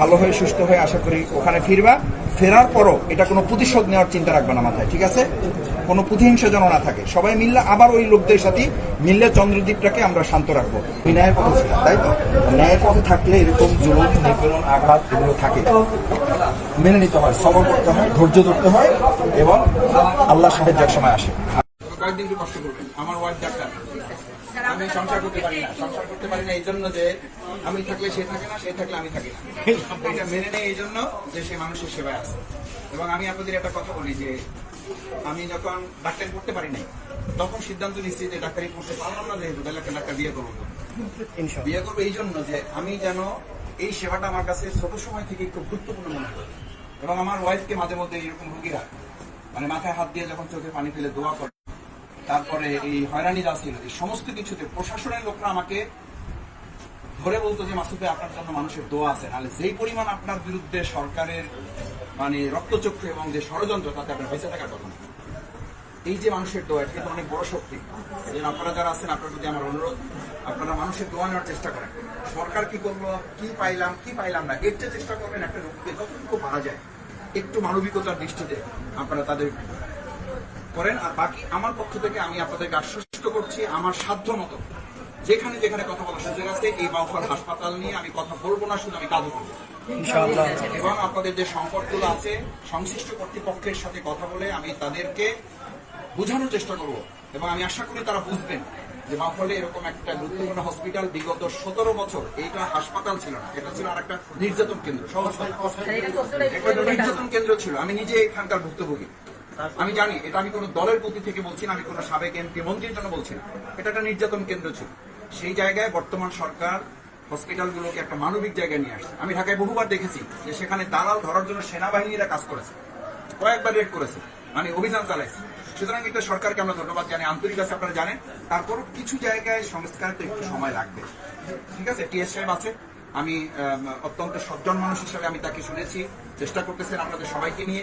ভালো হয়ে, সুস্থ হয়ে আশা করি ওখানে ফিরবা। ফেরার পরও এটা কোনো প্রতিশোধ নেওয়ার চিন্তা রাখবে না মাথায়, ঠিক আছে? কোনো প্রতিহিংসা যেন না থাকে। সবাই মিললে আবার ওই লোকদের সাথে মিললে চন্দ্রদ্বীপটাকে আমরা শান্ত রাখব। ন্যায়ের পথে ছিলাম তাই তো? ন্যায়ের পথে থাকলে এরকম জুলুম, নিপীড়ন, আঘাত এগুলো থাকে মেনে নিতে হয়, সবর করতে হয়, ধৈর্য ধরতে হয় এবং আল্লাহ সাহেব এক সময় আসে। কয়েকদিন একটু কষ্ট করবেন। আমার ওয়াইফ ডাক্তার। আমি সংসার করতে পারি না। সংসার করতে পারি না এই জন্য যে আমি থাকলে সে থাকে না সে থাকলে আমি থাকি না। এটা মেনে নেই এই জন্য যে সে মানুষের সেবায় আছে। এবং আমি আপনাদের একটা কথা বলি যে আমি যখন ডাক্তারি করতে পারি নাই তখন সিদ্ধান্ত নিচ্ছি যে ডাক্তারি করতে পারলাম না যেহেতু তাহলে একটা ডাক্তার বিয়ে করব। বিয়ে করব এই জন্য যে আমি যেন এই সেবাটা আমার কাছে ছোট সময় থেকে খুব গুরুত্বপূর্ণ মনে হয় এবং আমার ওয়াইফকে মাঝে মধ্যে এরকম রুগীরা মানে মাথায় হাত দিয়ে যখন চোখে পানি ফেলে দোয়া করে তারপরে এই হয়রানি এই সমস্ত কিছুতে প্রশাসনের লোকরা আমাকে ধরে বলতো যে, মাসুদ ভাই আপনার জন্য মানুষের দোয়া আছে। নাহলে যেই পরিমাণ আপনার বিরুদ্ধে সরকারের মানে রক্তচক্ষু এবং যে ষড়যন্ত্র, তাতে আপনার বেঁচে থাকার কথা। এই যে মানুষের দোয়া, এটা অনেক বড় শক্তি। আপনারা যারা আছেন, আপনার প্রতি আমার অনুরোধ, আপনারা মানুষের দোয়া নেওয়ার চেষ্টা করেন। সরকার কি করল, কি পাইলাম কি পাইলাম না, এর চেষ্টা করবেন, একটা রোগীকে যতটুকু পারা যায়, একটু মানবিকতার দৃষ্টিতে আপনারা তাদের করেন আর বাকি আমার পক্ষ থেকে আমি আপনাদেরকে আশ্বস্ত করছি আমার সাধ্য মতো। যেখানে যেখানে কথা বলার সুযোগ আছে এই বাউফার হাসপাতাল নিয়ে আমি কথা বলব না শুধু আমি কাজও করব। এবং আপনাদের যে সংকটগুলো আছে সংশ্লিষ্ট কর্তৃপক্ষের সাথে কথা বলে আমি তাদেরকে বোঝানোর চেষ্টা করব। এবং আমি আশা করি তারা বুঝবেন যে বাউফলে এরকম একটা গুরুত্বপূর্ণ হসপিটাল বিগত সতেরো বছর এইটা হাসপাতাল ছিল না এটা ছিল আর একটা নির্যাতন কেন্দ্র সহজ একটা নির্যাতন কেন্দ্র ছিল। আমি নিজে এখানকার ভুক্তভোগী। আমি জানি, এটা আমি কোনো দলের প্রতি থেকে বলছি না, আমি কোনো সাবেক এমপি, মন্ত্রীর জন্য বলছি না। এটা একটা নির্যাতন কেন্দ্র ছিল। সেই জায়গায় বর্তমান সরকার হসপিটালগুলোকে একটা মানবিক জায়গায় নিয়ে আসছে। আমি ঢাকায় বহুবার দেখেছি যে সেখানে দালাল ধরার জন্য সেনাবাহিনীরা কাজ করেছে। কয়েকবার রেড করেছে মানে অভিযান চালাইছে। সুতরাং এটা সরকারকে আমরা ধন্যবাদ জানি আন্তরিক আছে, আপনারা জানেন। তারপর কিছু জায়গায় সংস্কার তো একটু সময় লাগবে। ঠিক আছে? টিএস সাহেব আছে। আমি অত্যন্ত সজ্জন মানুষ হিসেবে আমি তাকে শুনেছি চেষ্টা করতেছেন আপনাদের সবাইকে নিয়ে।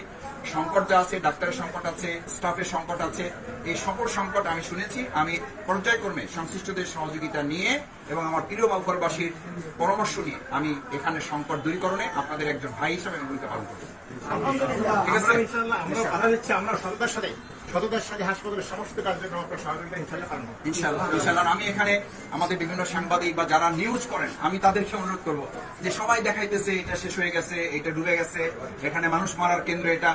সংকট যা আছে ডাক্তারের সংকট আছে স্টাফের সংকট আছে এই সকল সংকট আমি শুনেছি। আমি পর্যায়ক্রমে সংশ্লিষ্টদের সহযোগিতা নিয়ে এবং আমার প্রিয় বাউফলবাসীর পরামর্শ নিয়ে আমি এখানে সংকট দূরীকরণে আপনাদের একজন ভাই হিসাবে আমি ভূমিকা পালন করব ঠিক আছে? আমরা সাথে। সততার সাথে হাসপাতালের সমস্ত কার্যক্রম ইনশাল্লাহ ইনশাল্লাহ আমি এখানে আমাদের বিভিন্ন সাংবাদিক বা যারা নিউজ করেন, আমি তাদেরকে অনুরোধ করব যে সবাই দেখাইতেছে, এটা শেষ হয়ে গেছে, এটা ডুবে গেছে, এখানে মানুষ মারার কেন্দ্র এটা।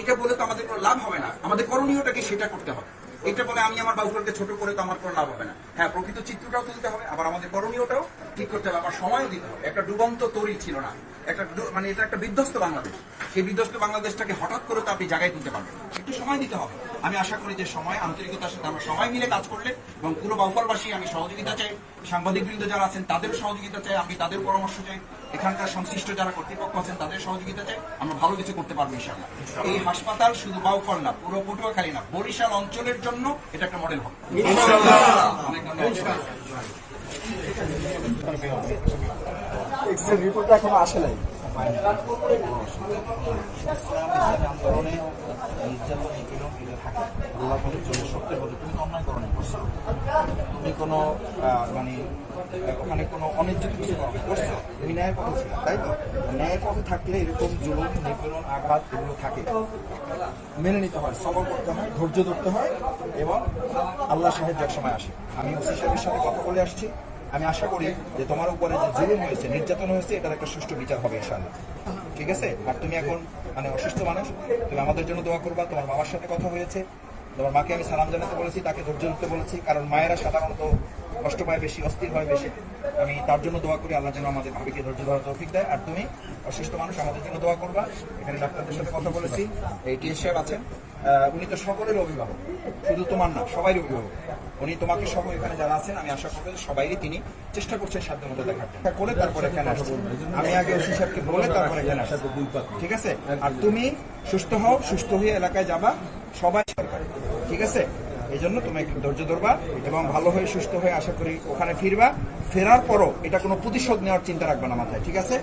এটা বলে তো আমাদের কোনো লাভ হবে না। আমাদের করণীয়টাকে সেটা করতে হবে। এটা বলে আমি আমার বাউফলকে ছোট করে তো আমার কোনো লাভ হবে না। হ্যাঁ প্রকৃত চিত্রটাও তুলতে হবে, আবার আমাদের করণীয়টাও ঠিক করতে হবে, আবার সময়ও দিতে হবে। একটা ডুবন্ত তরি ছিল না। একটা মানে এটা একটা বিধ্বস্ত বাংলাদেশ। সেই বিধ্বস্ত বাংলাদেশটাকে হঠাৎ করে তো আপনি জায়গায় তুলতে পারবেন একটু সময় দিতে হবে। আমি আশা করি যে সময় আন্তরিকতার সাথে আমরা সবাই মিলে কাজ করলে এবং পুরো বাউফলবাসী আমি সহযোগিতা চাই। সাংবাদিক বৃন্দ যারা আছেন তাদেরও সহযোগিতা চাই। আমি তাদের পরামর্শ চাই। এখানকার সংশ্লিষ্ট যারা কর্তৃপক্ষ আছেন তাদের সহযোগিতা চাই। আমরা ভালো কিছু করতে পারব ইনশাল্লাহ এই হাসপাতাল শুধু বাউফল না পুরো পটুয়াখালী না বরিশাল অঞ্চলের জন্য এটা একটা মডেল হবে। অনেক ধন্যবাদ। রিপোর্ট এখনও আসে নাই। নির্যাতন থাকে বলে তুমি তুমি কোনো মানে ওখানে কোনো কিছু তাই তো? থাকলে এরকম জুলুম, নিপীড়ন, আঘাত এগুলো থাকে। মেনে নিতে হয়, সবর করতে হয়, ধৈর্য ধরতে হয় এবং আল্লাহ সাহেব এক সময় আসে। আমি ওসি সাহেবের সাথে কথা বলে আসছি। আমি আশা করি যে তোমার উপরে যে জুলুম হয়েছে, নির্যাতন হয়েছে, এটার একটা সুষ্ঠু বিচার হবে ইনশাআল্লাহ। ঠিক আছে? আর তুমি এখন মানে অসুস্থ মানুষ, তুমি আমাদের জন্য দোয়া করবা। তোমার বাবার সাথে কথা হয়েছে। তোমার মাকে আমি সালাম জানাতে বলেছি, তাকে ধৈর্য ধরতে বলেছি, কারণ মায়েরা সাধারণত কষ্ট পায় বেশি, অস্থির হয় বেশি। আমি তার জন্য দোয়া করি, আল্লাহ যেন আমাদের ভাবিকে ধৈর্য ধরার তৌফিক দেয়। আর তুমি, অসুস্থ মানুষ, আমাদের জন্য দোয়া করবা। এখানে ডাক্তারদের সাথে কথা বলেছি। এই টিএস আছেন? উনি তো সকলের অভিভাবক। শুধু তোমার না সবাই অভিভাবক। উনি তোমাকে সহ এখানে যারা আছেন আমি আশা করব সবাইই তিনি চেষ্টা করছেন সাধ্য মতো দেখার করে তারপরে এখানে আসছেন আমি আগে ওসি সাহেবকে বলে তারপরে এখানে আসছি। ঠিক আছে? আর তুমি সুস্থ হও সুস্থ হয়ে এলাকায় যাবা। সবাই সরকার। ঠিক আছে? এই জন্য তুমি একটু ধৈর্য ধরবা এবং ভালো হয়ে সুস্থ হয়ে আশা করি ওখানে ফিরবা। ফেরার পরও এটা কোনো প্রতিশোধ নেওয়ার চিন্তা রাখবে না মাথায়, ঠিক আছে?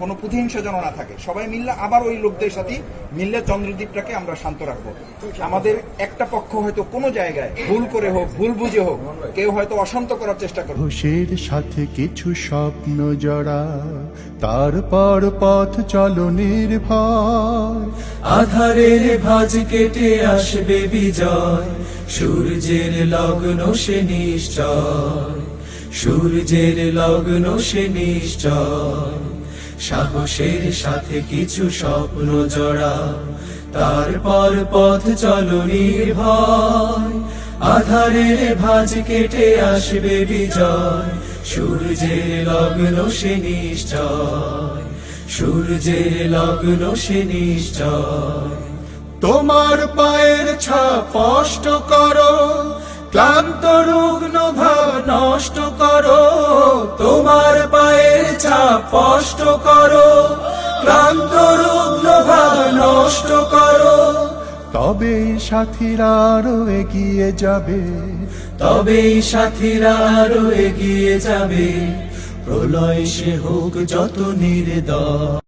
কোনো প্রতিহিংসা যেন না থাকে। সবাই মিললে আবার ওই লোকদের সাথে মিললে চন্দ্রদ্বীপটাকে আমরা শান্ত রাখব। আমাদের একটা পক্ষ হয়তো কোনো জায়গায় ভুল করে হোক, ভুল বুঝে হোক, কেউ হয়তো অশান্ত করার চেষ্টা করবে। ঘোষের সাথে কিছু স্বপ্ন জড়া, তারপর পথ চলো নির্ভয়। আধারের ভাজ কেটে আসবে বিজয়, সূর্যের লগ্ন সে নিশ্চয়। সূর্যের লগ্ন সে নিশ্চয়। সাহসের সাথে কিছু স্বপ্ন জড়া। তারপর পথ চলো নির্ভয়। আধারের ভাজ কেটে আসবে বিজয়। সূর্যের লগ্ন সে নিশ্চয়। সূর্যের লগ্ন সে নিশ্চয়। তোমার পায়ের ছাপ স্পষ্ট করো। ক্লান্ত রুগ্ন ভাব নষ্ট স্পষ্ট করো ক্লান্ত রুগ্ন ভাব নষ্ট করো। তবে সাথীরা আরও এগিয়ে যাবে। তবে সাথীরা আরও এগিয়ে যাবে। প্রলয় সে হোক যত নির্দয়।